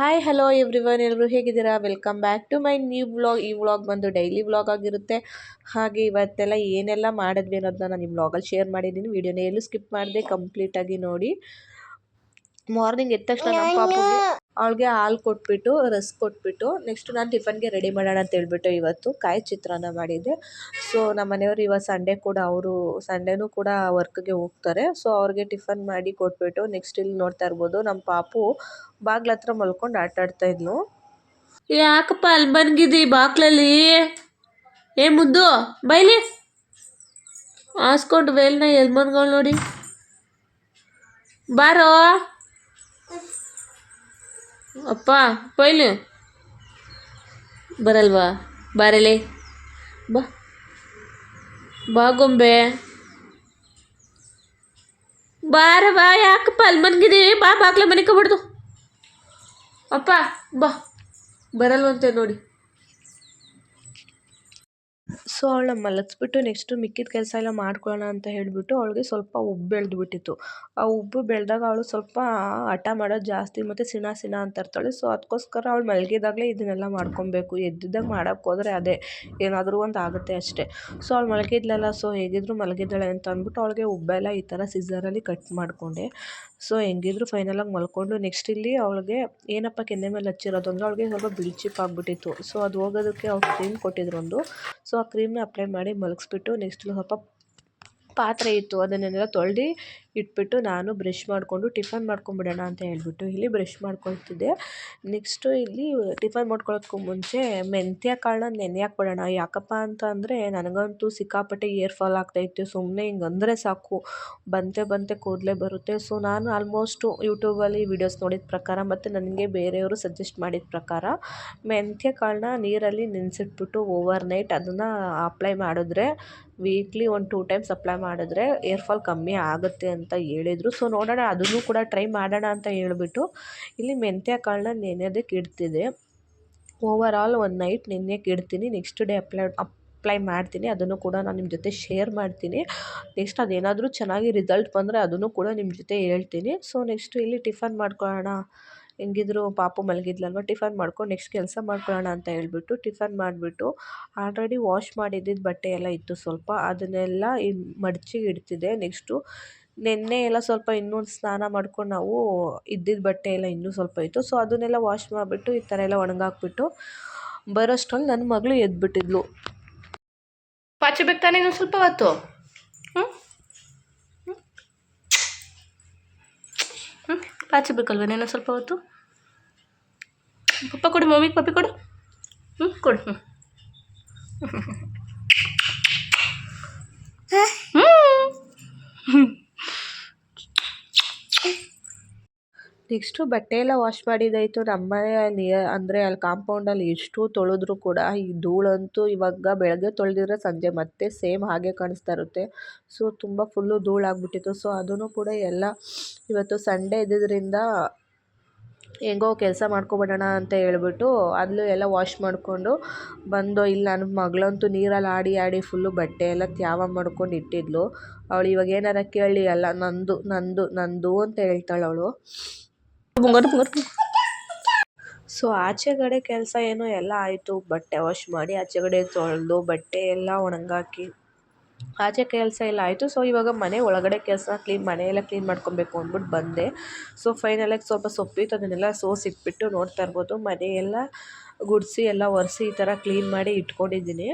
Hi hello everyone ಎಲ್ಲರೂ ಹೇಗಿದ್ದೀರಾ? Welcome back to my new vlog ಈ ವ್ಲಾಗ್ ಬಂದು ಡೈಲಿ ವ್ಲಾಗ್ ಆಗಿರುತ್ತೆ. ಹಾಗೆ ಇವತ್ತೆಲ್ಲ ಏನೆಲ್ಲ ಮಾಡಿದ್ವಿ ಅನ್ನೋದನ್ನ ನಾನು ಈ ವ್ಲಾಗಲ್ಲಿ ಶೇರ್ ಮಾಡಿದ್ದೀನಿ. ವಿಡಿಯೋನ ಎಲ್ಲೂ ಸ್ಕಿಪ್ ಮಾಡಿದೆ ಕಂಪ್ಲೀಟಾಗಿ ನೋಡಿ. ಮಾರ್ನಿಂಗ್ ಎದ್ದ ತಕ್ಷಣ ನಮ್ಮ ಪಾಪುಗೆ ಅವಳಿಗೆ ಹಾಲು ಕೊಟ್ಬಿಟ್ಟು, ರಸ್ ಕೊಟ್ಬಿಟ್ಟು ನೆಕ್ಸ್ಟ್ ನಾನು ಟಿಫನ್ಗೆ ರೆಡಿ ಮಾಡೋಣ ಅಂತ ಹೇಳ್ಬಿಟ್ಟು ಇವತ್ತು ಕಾಯಿ ಚಿತ್ರಾನ್ನ ಮಾಡಿದ್ದೆ. ಸೊ ನಮ್ಮ ಮನೆಯವರು ಇವತ್ತು ಸಂಡೇ ಕೂಡ ಅವರು ಸಂಡೇನೂ ಕೂಡ ವರ್ಕ್ಗೆ ಹೋಗ್ತಾರೆ. ಸೊ ಅವ್ರಿಗೆ ಟಿಫನ್ ಮಾಡಿ ಕೊಟ್ಬಿಟ್ಟು ನೆಕ್ಸ್ಟ್ ಇಲ್ಲಿ ನೋಡ್ತಾ ಇರ್ಬೋದು. ನಮ್ಮ ಪಾಪು ಬಾಗ್ಲ ಹತ್ರ ಮಲ್ಕೊಂಡು ಆಟ ಆಡ್ತಾ ಇದ್ಲು. ಯಾಕಪ್ಪ ಅಲ್ಲಿ ಬಂದಿದ್ದಿ ಬಾಕ್ಲಲ್ಲಿ ಏ ಮುದ್ದು, ಬೈಲಿ. ಹಾಸ್ಕೊಂಡು, ವೇಲ್ನ ಎಲ್ಲಿ ಮನ್ಗಳು ನೋಡಿ. ಬಾರೋ. ಅಪ್ಪ ಪೈಲು ಬರಲ್ವಾ? ಬಾರಲಿ. ಬಾ. ಬಾ ಗೊಂಬೆ. ಬಾರ, ಬಾ. ಯಾಕಪ್ಪ ಅಲ್ಲಿ ಮನ್ಗಿದ್ದೀವಿ? ಬಾ, ಬಾಗ್ಲ ಮನೆ ಮನಿಕೊಬಿಡ್ದು ಅಪ್ಪ, ಬಾ. ಬರಲ್ವಂತೆ ನೋಡಿ. ಸೊ ಅವಳನ್ನ ಮಲಗಿಸ್ಬಿಟ್ಟು ನೆಕ್ಸ್ಟು ಮಿಕ್ಕಿದ ಕೆಲಸ ಎಲ್ಲ ಮಾಡ್ಕೊಳ್ಳೋಣ ಅಂತ ಹೇಳಿಬಿಟ್ಟು ಅವಳಿಗೆ ಸ್ವಲ್ಪ ಉಬ್ಬು ಬೆಳೆದ್ಬಿಟ್ಟಿತ್ತು. ಆ ಉಬ್ಬು ಬೆಳೆದಾಗ ಅವಳು ಸ್ವಲ್ಪ ಹಠ ಮಾಡೋದು ಜಾಸ್ತಿ ಮತ್ತು ಸಿಣ ಸಿಣ ಅಂತ ಇರ್ತಾಳೆ. ಸೊ ಅದಕ್ಕೋಸ್ಕರ ಅವಳು ಮಲಗಿದಾಗಲೇ ಇದನ್ನೆಲ್ಲ ಮಾಡ್ಕೊಬೇಕು. ಎದ್ದಿದ್ದಾಗ ಮಾಡೋಕ್ಕೆ ಹೋದರೆ ಅದೇ ಏನಾದರೂ ಒಂದು ಆಗುತ್ತೆ ಅಷ್ಟೇ. ಸೊ ಅವಳು ಮಲಗಿದ್ಲಲ್ಲ ಸೊ ಹೇಗಿದ್ರು ಮಲಗಿದ್ದಾಳೆ ಅಂತ ಅಂದ್ಬಿಟ್ಟು ಅವಳಿಗೆ ಉಬ್ಬೆಲ್ಲ ಈ ಥರ ಸಿಝರಲ್ಲಿ ಕಟ್ ಮಾಡಿಕೊಂಡೆ. ಸೊ ಹೆಂಗಿದ್ರು ಫೈನಲಾಗಿ ಮಲ್ಕೊಂಡು ನೆಕ್ಸ್ಟ್ ಇಲ್ಲಿ ಅವಳಿಗೆ ಏನಪ್ಪ ಕೆನ್ನೆ ಮೇಲೆ ಹಚ್ಚಿರೋದು ಅಂದರೆ ಅವಳಿಗೆ ಸ್ವಲ್ಪ ಬಿಳಿಚಿಪ್ ಆಗಿಬಿಟ್ಟಿತ್ತು. ಸೊ ಅದು ಹೋಗೋದಕ್ಕೆ ಅವ್ರು ಕ್ರೀಮ್ ಕೊಟ್ಟಿದ್ರು ಒಂದು. ಸೊ ಆ ಕ್ರೀಮ್ನ ಅಪ್ಲೈ ಮಾಡಿ ಮಲಗಿಸ್ಬಿಟ್ಟು ನೆಕ್ಸ್ಟ್ ಸ್ವಲ್ಪ ಪಾತ್ರೆ ಇತ್ತು ಅದನ್ನೆಲ್ಲ ತೊಳೆದು ಇಟ್ಬಿಟ್ಟು ನಾನು ಬ್ರಷ್ ಮಾಡಿಕೊಂಡು ಟಿಫನ್ ಮಾಡ್ಕೊಂಬಿಡೋಣ ಅಂತ ಹೇಳ್ಬಿಟ್ಟು ಇಲ್ಲಿ ಬ್ರಷ್ ಮಾಡ್ಕೊಳ್ತಿದ್ದೆ. ನೆಕ್ಸ್ಟು ಇಲ್ಲಿ ಟಿಫನ್ ಮಾಡ್ಕೊಳ್ಳೋದಕ್ಕೂ ಮುಂಚೆ ಮೆಂತ್ಯ ಕಾಳನ್ನ ನೆನೆ ಬಿಡೋಣ ಯಾಕಪ್ಪ ಅಂತ ಅಂದರೆ ನನಗಂತೂ ಸಿಕ್ಕಾಪಟ್ಟೆ ಏರ್ ಫಾಲ್ ಆಗ್ತಾಯಿತ್ತು ಸುಮ್ಮನೆ ಹಿಂಗೆ ಅಂದರೆ ಸಾಕು. ಬಂತೆ ಬಂತೆ ಕೂದಲೇ ಬರುತ್ತೆ. ಸೊ ನಾನು ಆಲ್ಮೋಸ್ಟು ಯೂಟ್ಯೂಬಲ್ಲಿ ವೀಡಿಯೋಸ್ ನೋಡಿದ ಪ್ರಕಾರ ಮತ್ತು ನನಗೆ ಬೇರೆಯವರು ಸಜೆಸ್ಟ್ ಮಾಡಿದ ಪ್ರಕಾರ ಮೆಂತ್ಯ ಕಾಳನ್ನ ನೀರಲ್ಲಿ ನೆನೆಸಿಟ್ಬಿಟ್ಟು ಓವರ್ ನೈಟ್ ಅದನ್ನು ಅಪ್ಲೈ ಮಾಡಿದ್ರೆ ವೀಕ್ಲಿ ಒಂದು ಟೂ ಟೈಮ್ಸ್ ಅಪ್ಲೈ ಮಾಡಿದ್ರೆ ಏರ್ ಫಾಲ್ ಕಮ್ಮಿ ಆಗುತ್ತೆ ಅಂತ ಹೇಳಿದ್ರು. ಸೊ ನೋಡೋಣ, ಅದನ್ನು ಕೂಡ ಟ್ರೈ ಮಾಡೋಣ ಅಂತ ಹೇಳಿಬಿಟ್ಟು ಇಲ್ಲಿ ಮೆಂತ್ಯ ಕಾಳನ್ನ ನೆನೆಯೋದಕ್ಕೆ ಇಡ್ತಿದೆ ಓವರ್ ಆಲ್ ಒಂದು ನೈಟ್ ನೆನೆಯೋಕೆ ಇಡ್ತೀನಿ. ನೆಕ್ಸ್ಟ್ ಡೇ ಅಪ್ಲೈ ಅಪ್ಲೈ ಮಾಡ್ತೀನಿ. ಅದನ್ನು ಕೂಡ ನಾನು ನಿಮ್ಮ ಜೊತೆ ಶೇರ್ ಮಾಡ್ತೀನಿ. ನೆಕ್ಸ್ಟ್ ಅದೇನಾದರೂ ಚೆನ್ನಾಗಿ ರಿಸಲ್ಟ್ ಬಂದರೆ ಅದನ್ನು ಕೂಡ ನಿಮ್ಮ ಜೊತೆ ಹೇಳ್ತೀನಿ. ಸೊ ನೆಕ್ಸ್ಟು ಇಲ್ಲಿ ಟಿಫನ್ ಮಾಡ್ಕೊಳ್ಳೋಣ. ಹೆಂಗಿದ್ರು ಪಾಪು ಮಲಗಿದ್ಲಲ್ವ? ಟಿಫನ್ ಮಾಡ್ಕೊಂಡು ನೆಕ್ಸ್ಟ್ ಕೆಲಸ ಮಾಡ್ಕೊಳ್ಳೋಣ ಅಂತ ಹೇಳ್ಬಿಟ್ಟು ಟಿಫನ್ ಮಾಡಿಬಿಟ್ಟು ಆಲ್ರೆಡಿ ವಾಶ್ ಮಾಡಿದ್ದಿದ್ದು ಬಟ್ಟೆ ಎಲ್ಲ ಇತ್ತು ಸ್ವಲ್ಪ. ಅದನ್ನೆಲ್ಲ ಮಡಚಿ ಇಡ್ತಿದ್ದೆ. ನೆಕ್ಸ್ಟು ನೆನ್ನೆ ಎಲ್ಲ ಸ್ವಲ್ಪ ಇನ್ನೊಂದು ಸ್ನಾನ ಮಾಡ್ಕೊಂಡು ನಾವು ಇದ್ದಿದ್ದ ಬಟ್ಟೆ ಎಲ್ಲ ಇನ್ನೂ ಸ್ವಲ್ಪ ಇತ್ತು. ಸೊ ಅದನ್ನೆಲ್ಲ ವಾಶ್ ಮಾಡಿಬಿಟ್ಟು ಈ ಥರ ಎಲ್ಲ ಒಣಗಾಕ್ಬಿಟ್ಟು ಬರೋಷ್ಟರಲ್ಲಿ ನನ್ನ ಮಗಳು ಎದ್ಬಿಟ್ಟಿದ್ಲು. ಪಾಚಿ ತಾನೇ ಇನ್ನೊಂದು ಸ್ವಲ್ಪ ಹೊತ್ತು? ಹ್ಞೂ ಹ್ಞೂ ಪಾಚಬೇಕಲ್ವ ಇನ್ನೊಂದು ಸ್ವಲ್ಪ ಹೊತ್ತು? ಪಪ್ಪ ಕೊಡು ಮಮ್ಮಿಗೆ ಪಪ್ಪಿ ಕೊಡು. ಹ್ಞೂ ಕೊಡು ಹ್ಞೂ ಹ್ಞೂ ನೆಕ್ಸ್ಟು ಬಟ್ಟೆ ಎಲ್ಲ ವಾಶ್ ಮಾಡಿದ್ದಾಯಿತು. ನಮ್ಮನೆ ನಿಯ ಅಂದರೆ ಅಲ್ಲಿ ಕಾಂಪೌಂಡಲ್ಲಿ ಎಷ್ಟು ತೊಳೆದ್ರು ಕೂಡ ಈ ಧೂಳಂತೂ ಇವಾಗ ಬೆಳಗ್ಗೆ ತೊಳೆದಿದ್ರೆ ಸಂಜೆ ಮತ್ತೆ ಸೇಮ್ ಹಾಗೆ ಕಾಣಿಸ್ತಾ ಇರುತ್ತೆ. ಸೊ ತುಂಬ ಫುಲ್ಲು ಧೂಳಾಗ್ಬಿಟ್ಟಿತ್ತು ಸೊ ಅದನ್ನು ಕೂಡ ಎಲ್ಲ ಇವತ್ತು ಸಂಡೇ ಇದ್ದಿದ್ದರಿಂದ ಹೆಂಗೋ ಕೆಲಸ ಮಾಡ್ಕೊಬಿಡೋಣ ಅಂತ ಹೇಳ್ಬಿಟ್ಟು ಅಲ್ಲೂ ಎಲ್ಲ ವಾಶ್ ಮಾಡಿಕೊಂಡು ಬಂದು ಇಲ್ಲಿ ನನ್ನ ಮಗಳಂತೂ ನೀರಲ್ಲಿ ಆಡಿ ಆಡಿ ಫುಲ್ಲು ಬಟ್ಟೆ ಎಲ್ಲ ತ್ಯಾವ ಮಾಡ್ಕೊಂಡು ಇಟ್ಟಿದ್ಲು. ಅವಳು ಇವಾಗ ಏನಾರ ಕೇಳಿ ಅಲ್ಲ, ನಂದು ನಂದು ನಂದು ಅಂತ ಹೇಳ್ತಾಳೆ ಅವಳು. ಸೊ ಆಚೆಗಡೆ ಕೆಲಸ ಏನೋ ಎಲ್ಲ ಆಯಿತು. ಬಟ್ಟೆ ವಾಶ್ ಮಾಡಿ ಆಚೆಗಡೆ ತೊಳೆದು ಬಟ್ಟೆ ಎಲ್ಲ ಒಣಗಾಕಿ. ಆಚೆ ಕೆಲಸ ಎಲ್ಲ ಆಯಿತು. ಸೊ ಇವಾಗ ಮನೆ ಒಳಗಡೆ ಕೆಲಸ ಕ್ಲೀನ್ ಮನೆಯೆಲ್ಲ ಕ್ಲೀನ್ ಮಾಡ್ಕೊಬೇಕು ಅಂದ್ಬಿಟ್ಟು ಬಂದೆ. ಸೊ ಫೈನಲಾಗಿ ಸ್ವಲ್ಪ ಸೊಪ್ಪಿತ್ತು ಅದನ್ನೆಲ್ಲ ಸೋಸಿಟ್ಬಿಟ್ಟು ನೋಡ್ತಾ ಇರ್ಬೋದು. ಮನೆಯೆಲ್ಲ ಗುಡಿಸಿ ಎಲ್ಲ ಒರೆಸಿ ಈ ಥರ ಕ್ಲೀನ್ ಮಾಡಿ ಇಟ್ಕೊಂಡಿದ್ದೀನಿ.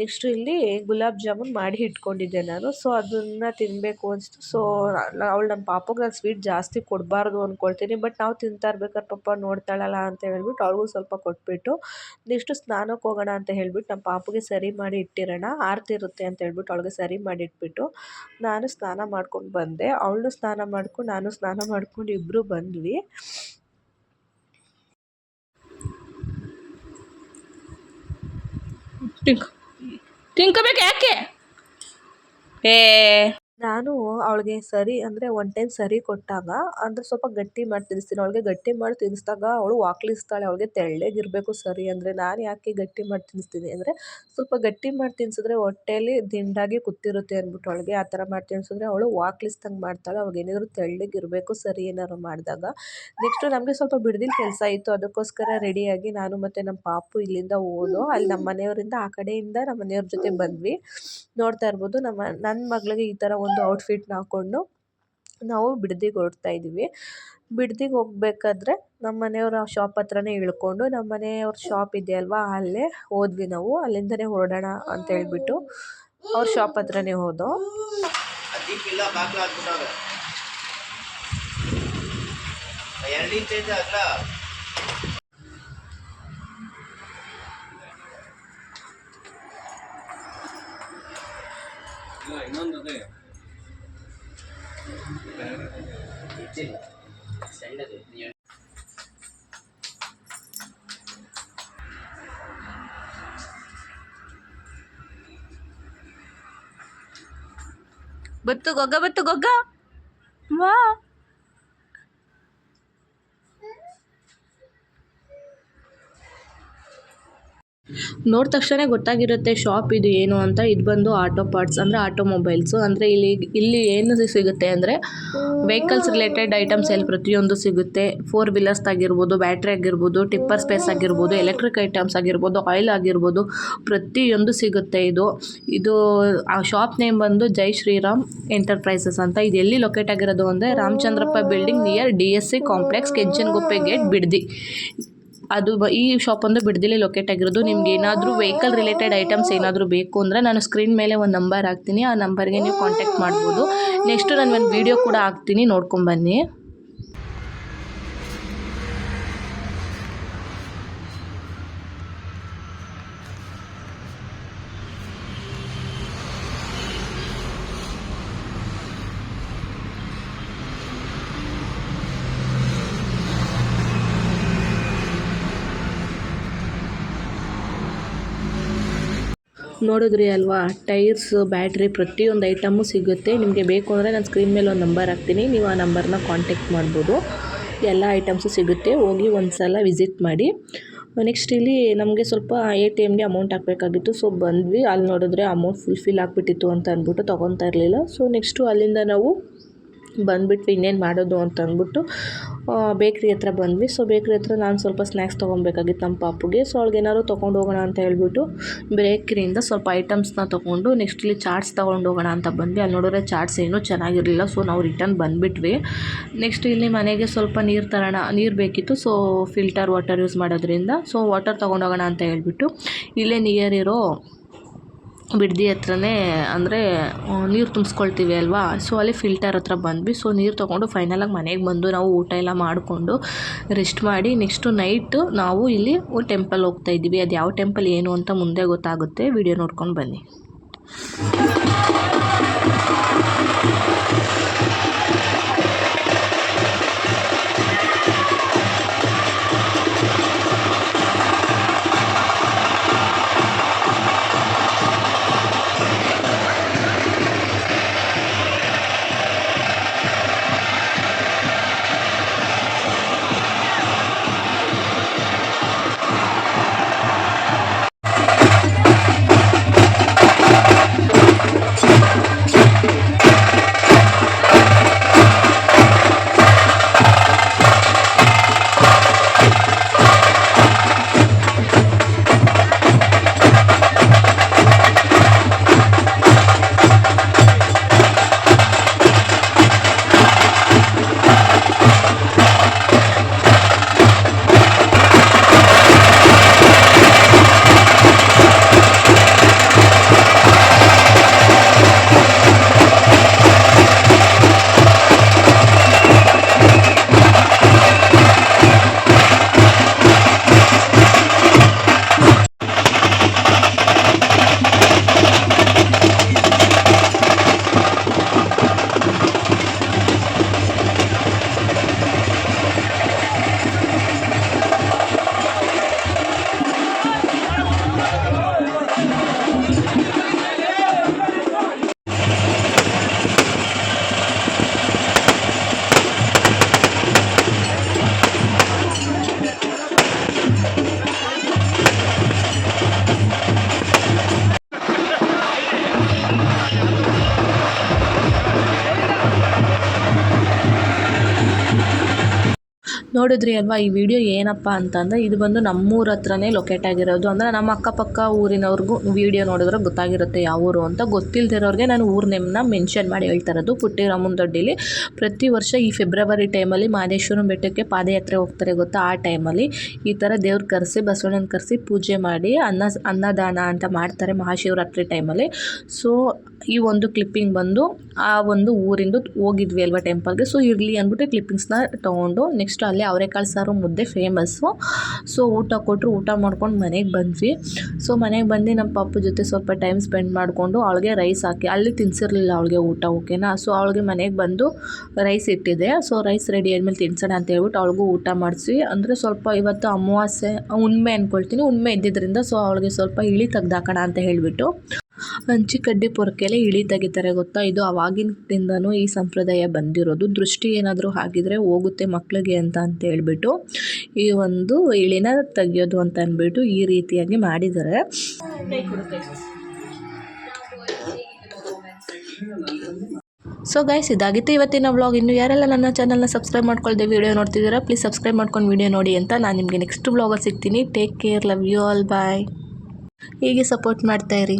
ನೆಕ್ಸ್ಟು ಇಲ್ಲಿ ಗುಲಾಬ್ ಜಾಮೂನ್ ಮಾಡಿ ಇಟ್ಕೊಂಡಿದ್ದೆ ನಾನು. ಸೊ ಅದನ್ನು ತಿನ್ನಬೇಕು ಅನಿಸ್ತು. ಸೊ ಅವಳು ನಮ್ಮ ಪಾಪಗೆ ನಾನು ಸ್ವೀಟ್ ಜಾಸ್ತಿ ಕೊಡಬಾರ್ದು ಅಂದ್ಕೊಳ್ತೀನಿ ಬಟ್ ನಾವು ತಿಂತಾ ಇರ್ಬೇಕಾದ್ರೆ ಪಾಪ ನೋಡ್ತಾಳಲ್ಲ ಅಂತ ಹೇಳ್ಬಿಟ್ಟು ಅವ್ಳಿಗೂ ಸ್ವಲ್ಪ ಕೊಟ್ಬಿಟ್ಟು, ನೆಕ್ಸ್ಟು ಸ್ನಾನಕ್ಕೆ ಹೋಗೋಣ ಅಂತ ಹೇಳ್ಬಿಟ್ಟು ನಮ್ಮ ಪಾಪಗೆ ಸರಿ ಮಾಡಿ ಇಟ್ಟಿರೋಣ. ಆರ್ತಿರುತ್ತೆ ಅಂತ ಹೇಳ್ಬಿಟ್ಟು ಅವಳಿಗೆ ಸರಿ ಮಾಡಿ ಇಟ್ಬಿಟ್ಟು ನಾನು ಸ್ನಾನ ಮಾಡ್ಕೊಂಡು ಬಂದೆ. ಅವಳು ಸ್ನಾನ ಮಾಡ್ಕೊಂಡು ನಾನು ಸ್ನಾನ ಮಾಡ್ಕೊಂಡು ಇಬ್ಬರು ಬಂದ್ವಿ. ತಿಂಕ್ ತಿನ್ಕೋಬೇಕು ಯಾಕೆ? ಏ. ನಾನು ಅವಳಿಗೆ ಸರಿ ಅಂದರೆ ಒನ್ ಟೈಮ್ ಸರಿ ಕೊಟ್ಟಾಗ ಅಂದರೆ ಸ್ವಲ್ಪ ಗಟ್ಟಿ ಮಾಡಿ ತಿನ್ನಿಸ್ತೀನಿ ಅವಳಿಗೆ ಗಟ್ಟಿ ಮಾಡಿ ತಿನ್ನಿಸ್ದಾಗ ಅವಳು ವಾಕ್ಲಿಸ್ತಾಳೆ. ಅವಳಿಗೆ ತೆಳ್ಳಗಿರಬೇಕು ಸರಿ ಅಂದರೆ. ನಾನು ಯಾಕೆ ಗಟ್ಟಿ ಮಾಡಿ ತಿನ್ನಿಸ್ತೀನಿ ಅಂದರೆ ಸ್ವಲ್ಪ ಗಟ್ಟಿ ಮಾಡಿ ತಿನ್ನಿಸಿದ್ರೆ ಹೊಟ್ಟೆಯಲ್ಲಿ ದಿಂಡಾಗಿ ಕೂತಿರುತ್ತೆ ಅಂದ್ಬಿಟ್ಟು ಅವಳಿಗೆ ಆ ಥರ ಮಾಡಿ ತಿನ್ನಿಸಿದ್ರೆ ಅವಳು ವಾಕ್ಲಿಸ್ದಂಗೆ ಮಾಡ್ತಾಳೆ. ಅವಾಗ ಏನಿದ್ರು ತೆಳ್ಳಗಿರಬೇಕು ಸರಿ ಏನಾದ್ರು ಮಾಡಿದಾಗ. ನೆಕ್ಸ್ಟು ನಮಗೆ ಸ್ವಲ್ಪ ಬಿಡ್ದಿಲ್ ಕೆಲಸ ಇತ್ತು. ಅದಕ್ಕೋಸ್ಕರ ರೆಡಿಯಾಗಿ ನಾನು ಮತ್ತು ನಮ್ಮ ಪಾಪು ಇಲ್ಲಿಂದ ಓದೋ ಅಲ್ಲಿ ನಮ್ಮ ಮನೆಯವರಿಂದ ಆ ಕಡೆಯಿಂದ ನಮ್ಮ ಮನೆಯವ್ರ ಜೊತೆ ಬಂದ್ವಿ. ನೋಡ್ತಾ ಇರ್ಬೋದು ನಮ್ಮ ನನ್ನ ಮಗಳಿಗೆ ಈ ಥರ ಒಂದು ಔಟ್ಫಿಟ್ನ ಹಾಕ್ಕೊಂಡು ನಾವು ಬಿಡದಿಗೆ ಹೊರಡ್ತಾ ಇದ್ದೀವಿ ಬಿಡದಿಗೆ ಹೋಗ್ಬೇಕಾದ್ರೆ ನಮ್ಮ ಮನೆಯವ್ರ ಶಾಪ್ ಹತ್ರನೇ ಇಳ್ಕೊಂಡು ನಮ್ಮ ಮನೆಯವ್ರ ಶಾಪ್ ಇದೆಯಲ್ವಾ ಅಲ್ಲೇ ಹೋದ್ವಿ ನಾವು. ಅಲ್ಲಿಂದನೇ ಹೊರಡೋಣ ಅಂತ ಹೇಳ್ಬಿಟ್ಟು ಅವ್ರ ಶಾಪ್ ಹತ್ರನೇ ಹೋದೋ. ಇನ್ನೊಂದು ಅದೇ ಬತ್ತು ಗೊಗ್ಗ ಬತ್ತು ಗೊಗ್ಗ ವಾ ನೋಡಿದ ತಕ್ಷಣ ಗೊತ್ತಾಗಿರುತ್ತೆ ಶಾಪ್ ಇದು ಏನು ಅಂತ. ಇದು ಬಂದು ಆಟೋ ಪಾರ್ಟ್ಸ್ ಅಂದರೆ ಆಟೋಮೊಬೈಲ್ಸು ಅಂದರೆ ಇಲ್ಲಿ ಇಲ್ಲಿ ಏನು ಸಿಗುತ್ತೆ ಅಂದರೆ ವೆಹಿಕಲ್ಸ್ ರಿಲೇಟೆಡ್ ಐಟಮ್ಸ್ ಎಲ್ಲಿ ಪ್ರತಿಯೊಂದು ಸಿಗುತ್ತೆ. ಫೋರ್ ವೀಲರ್ಸ್ ಆಗಿರ್ಬೋದು ಬ್ಯಾಟ್ರಿ ಆಗಿರ್ಬೋದು ಟಿಪ್ಪರ್ ಸ್ಪೇಸ್ ಆಗಿರ್ಬೋದು ಎಲೆಕ್ಟ್ರಿಕ್ ಐಟಮ್ಸ್ ಆಗಿರ್ಬೋದು ಆಯಿಲ್ ಆಗಿರ್ಬೋದು, ಪ್ರತಿಯೊಂದು ಸಿಗುತ್ತೆ ಇದು. ಇದು, ಆ ಶಾಪ್ ನೇಮ್ ಬಂದು ಜೈ ಶ್ರೀರಾಮ್ ಎಂಟರ್ಪ್ರೈಸಸ್ ಅಂತ. ಇದು ಎಲ್ಲಿ ಲೊಕೇಟ್ ಆಗಿರೋದು ಅಂದರೆ Ramachandrappa building near D S C complex Kenchanaguppe gate Bidadi. ಅದು ಈ ಶಾಪ್ ಒಂದು ಬಿಡದಿಲಿ ಲೊಕೇಟ್ ಆಗಿರೋದು. ನಿಮ್ಗೆ ಏನಾದರೂ ವೆಹಿಕಲ್ ರಿಲೇಟೆಡ್ ಐಟಮ್ಸ್ ಏನಾದರೂ ಬೇಕು ಅಂದ್ರೆ ನಾನು ಸ್ಕ್ರೀನ್ ಮೇಲೆ ಒಂದು ನಂಬರ್ ಹಾಕ್ತೀನಿ. ಆ ನಂಬರ್ಗೆ ನೀವು ಕಾಂಟ್ಯಾಕ್ಟ್ ಮಾಡ್ಬೋದು. ನೆಕ್ಸ್ಟು ನಾನು ಒಂದು ವಿಡಿಯೋ ಕೂಡ ಹಾಕ್ತೀನಿ. ನೋಡ್ಕೊಂಬನ್ನಿ ನೋಡಿದ್ರಿ ಅಲ್ವಾ? ಟೈರ್ಸ್, ಬ್ಯಾಟ್ರಿ ಪ್ರತಿಯೊಂದು ಐಟಮು ಸಿಗುತ್ತೆ. ನಿಮಗೆ ಬೇಕು ಅಂದರೆ ನಾನು ಸ್ಕ್ರೀನ್ ಮೇಲೆ ಒಂದು ನಂಬರ್ ಹಾಕ್ತೀನಿ. ನೀವು ಆ ನಂಬರ್ನ ಕಾಂಟ್ಯಾಕ್ಟ್ ಮಾಡ್ಬೋದು. ಎಲ್ಲ ಐಟಮ್ಸು ಸಿಗುತ್ತೆ. ಹೋಗಿ ಒಂದು ಸಲ ವಿಸಿಟ್ ಮಾಡಿ. ನೆಕ್ಸ್ಟ್ ಇಲ್ಲಿ ನಮಗೆ ಸ್ವಲ್ಪ ಎ ಟಿ ಎಮ್ಗೆ ಅಮೌಂಟ್ ಹಾಕಬೇಕಾಗಿತ್ತು. ಸೊ ಬಂದ್ವಿ. ಅಲ್ಲಿ ನೋಡಿದ್ರೆ ಅಮೌಂಟ್ ಫುಲ್ಫಿಲ್ ಆಗಿಬಿಟ್ಟಿತ್ತು ಅಂತ ಅಂದ್ಬಿಟ್ಟು ತೊಗೊತಾ ಇರಲಿಲ್ಲ. ಸೊ ನೆಕ್ಸ್ಟು ಅಲ್ಲಿಂದ ನಾವು ಬಂದುಬಿಟ್ವಿ, ಇನ್ನೇನು ಮಾಡೋದು ಅಂತ ಅಂದ್ಬಿಟ್ಟು ಬೇಕ್ರಿ ಹತ್ರ ಬಂದ್ವಿ. ಸೊ ಬೇಕ್ರಿ ಹತ್ರ ನಾನು ಸ್ವಲ್ಪ ಸ್ನ್ಯಾಕ್ಸ್ ತೊಗೊಬೇಕಾಗಿತ್ತು ನಮ್ಮ ಪಾಪುಗೆ. ಸೊ ಅವ್ಳಿಗೆ ಏನಾದ್ರು ತೊಗೊಂಡು ಹೋಗೋಣ ಅಂತ ಹೇಳ್ಬಿಟ್ಟು, ಬೇಕ್ರಿಯಿಂದ ಸ್ವಲ್ಪ ಐಟಮ್ಸ್ನ ತೊಗೊಂಡು ನೆಕ್ಸ್ಟ್ ಇಲ್ಲಿ ಚಾಟ್ಸ್ ತೊಗೊಂಡು ಹೋಗೋಣ ಅಂತ ಬಂದ್ವಿ. ಅಲ್ಲಿ ನೋಡಿದ್ರೆ ಚಾಟ್ಸ್ ಏನೂ ಚೆನ್ನಾಗಿರಲಿಲ್ಲ. ಸೊ ನಾವು ರಿಟರ್ನ್ ಬಂದುಬಿಟ್ವಿ. ನೆಕ್ಸ್ಟ್ ಇಲ್ಲಿ ಮನೆಗೆ ಸ್ವಲ್ಪ ನೀರು ತರೋಣ, ನೀರು ಬೇಕಿತ್ತು. ಸೊ ಫಿಲ್ಟರ್ ವಾಟರ್ ಯೂಸ್ ಮಾಡೋದ್ರಿಂದ. ಸೊ ವಾಟರ್ ತೊಗೊಂಡೋಗೋಣ ಅಂತ ಹೇಳ್ಬಿಟ್ಟು, ಇಲ್ಲೇ ನಿಯರ್ ಇರೋ ಬಿಡದಿ ಹತ್ರನೇ ಅಂದರೆ ನೀರು ತುಂಬಿಸ್ಕೊಳ್ತೀವಿ ಅಲ್ವಾ? ಸೊ ಅಲ್ಲಿ ಫಿಲ್ಟರ್ ಹತ್ರ ಬಂದ್ವಿ. ಸೊ ನೀರು ತೊಗೊಂಡು ಫೈನಲಾಗಿ ಮನೆಗೆ ಬಂದು ನಾವು ಊಟ ಎಲ್ಲ ಮಾಡಿಕೊಂಡು ರೆಸ್ಟ್ ಮಾಡಿ ನೆಕ್ಸ್ಟು ನೈಟು ನಾವು ಇಲ್ಲಿ ಟೆಂಪಲ್ ಹೋಗ್ತಾ ಇದ್ದೀವಿ. ಅದು ಯಾವ ಟೆಂಪಲ್ ಏನು ಅಂತ ಮುಂದೆ ಗೊತ್ತಾಗುತ್ತೆ. ವಿಡಿಯೋ ನೋಡ್ಕೊಂಡು ಬನ್ನಿ. ನೋಡಿದ್ರಿ ಅಲ್ವಾ ಈ ವಿಡಿಯೋ ಏನಪ್ಪ ಅಂತಂದರೆ ಇದು ಬಂದು ನಮ್ಮೂರ ಹತ್ರನೇ ಲೊಕೇಟ್ ಆಗಿರೋದು. ಅಂದರೆ ನಮ್ಮ ಅಕ್ಕಪಕ್ಕ ಊರಿನವ್ರಿಗೂ ವಿಡಿಯೋ ನೋಡಿದ್ರೆ ಗೊತ್ತಾಗಿರುತ್ತೆ ಯಾವ ಊರು ಅಂತ. ಗೊತ್ತಿಲ್ದಿರೋರಿಗೆ ನಾನು ಊರ ನೇಮ್ನ ಮೆನ್ಷನ್ ಮಾಡಿ ಹೇಳ್ತಾ ಇರೋದು. ಪುಟ್ಟಿರಾಮನ ದೊಡ್ಡಿಲಿ. ಪ್ರತಿ ವರ್ಷ ಈ ಫೆಬ್ರವರಿ ಟೈಮಲ್ಲಿ ಮಹದೇಶ್ವರನ ಬೆಟ್ಟಕ್ಕೆ ಪಾದಯಾತ್ರೆ ಹೋಗ್ತಾರೆ ಗೊತ್ತಾ? ಆ ಟೈಮಲ್ಲಿ ಈ ಥರ ದೇವ್ರ ಕರೆಸಿ, ಬಸವಣ್ಣನ ಕರೆಸಿ ಪೂಜೆ ಮಾಡಿ ಅನ್ನ, ಅನ್ನದಾನ ಅಂತ ಮಾಡ್ತಾರೆ ಮಹಾಶಿವರಾತ್ರಿ ಟೈಮಲ್ಲಿ ಸೊ ಈ ಒಂದು ಕ್ಲಿಪ್ಪಿಂಗ್ ಬಂದು ಆ ಒಂದು ಊರಿಂದು ಹೋಗಿದ್ವಿ ಅಲ್ವಾ ಟೆಂಪಲ್ಗೆ ಸೊ ಇರಲಿ ಅಂದ್ಬಿಟ್ಟು ಕ್ಲಿಪ್ಪಿಂಗ್ಸ್ನ ತೊಗೊಂಡು ನೆಕ್ಸ್ಟ್ ಅಲ್ಲಿ ಅವರೆಕಾಳು ಸಾರು ಮುದ್ದೆ ಫೇಮಸ್ಸು ಸೊ ಊಟ ಕೊಟ್ಟರು ಊಟ ಮಾಡ್ಕೊಂಡು ಮನೆಗೆ ಬಂದ್ವಿ. ಸೊ ಮನೆಗೆ ಬಂದು ನಮ್ಮ ಪಾಪು ಜೊತೆ ಸ್ವಲ್ಪ ಟೈಮ್ ಸ್ಪೆಂಡ್ ಮಾಡಿಕೊಂಡು ಅವಳಿಗೆ ರೈಸ್ ಹಾಕಿ, ಅಲ್ಲಿ ತಿನ್ಸಿರಲಿಲ್ಲ ಅವಳಿಗೆ ಊಟ ಓಕೆನಾ ಸೊ ಅವಳಿಗೆ ಮನೆಗೆ ಬಂದು ರೈಸ್ ಇಟ್ಟಿದೆ. ಸೊ ರೈಸ್ ರೆಡಿ ಆದಮೇಲೆ ತಿನ್ಸೋಣ ಅಂತ ಹೇಳ್ಬಿಟ್ಟು ಅವಳಿಗೂ ಊಟ ಮಾಡಿಸಿ. ಅಂದರೆ ಸ್ವಲ್ಪ ಇವತ್ತು ಅಮಾವಾಸ್ಯೆ, ಉಣ್ಮೆ ಅಂದ್ಕೊಳ್ತೀನಿ ಉಣ್ಮೆ ಇದ್ದಿದ್ದರಿಂದ ಸೊ ಅವಳಿಗೆ ಸ್ವಲ್ಪ ಇಳಿ ತೆಗ್ದಾಕೋಣ ಅಂತ ಹೇಳಿಬಿಟ್ಟು. ಹಂಚಿ ಕಡ್ಡಿ ಪೊರಕೆಲೆ ಇಳಿ ತೆಗಿತಾರೆ ಗೊತ್ತಾ? ಇದು ಅವಾಗಿನಿಂದನೂ ಈ ಸಂಪ್ರದಾಯ ಬಂದಿರೋದು. ದೃಷ್ಟಿ ಏನಾದರೂ ಹಾಗಿದ್ರೆ ಹೋಗುತ್ತೆ ಮಕ್ಕಳಿಗೆ ಅಂತ ಅಂತ ಹೇಳ್ಬಿಟ್ಟು ಈ ಒಂದು ಇಳಿನ ತೆಗಿಯೋದು ಅಂತ ಅಂದ್ಬಿಟ್ಟು ಈ ರೀತಿಯಾಗಿ ಮಾಡಿದ್ದಾರೆ. ಸೊ ಗೈಸ್ ಇದಾಗಿತ್ತು ಇವತ್ತಿನ ವ್ಲಾಗ್ ಇನ್ನು ಯಾರೆಲ್ಲ ನನ್ನ ಚಾನಲ್ನ ಸಬ್ಸ್ಕ್ರೈಬ್ ಮಾಡ್ಕೊಳ್ದೆ ವೀಡಿಯೋ ನೋಡ್ತಿದ್ದೀರಾ ಪ್ಲೀಸ್ ಸಬ್ಸ್ಕ್ರೈಬ್ ಮಾಡ್ಕೊಂಡು ವೀಡಿಯೋ ನೋಡಿ ಅಂತ ನಾನು ನಿಮಗೆ ನೆಕ್ಸ್ಟ್ ವ್ಲಾಗಲ್ಲಿ ಸಿಗ್ತೀನಿ. Take care love you all bye ಹೀಗೆ ಸಪೋರ್ಟ್ ಮಾಡ್ತಾಯಿರಿ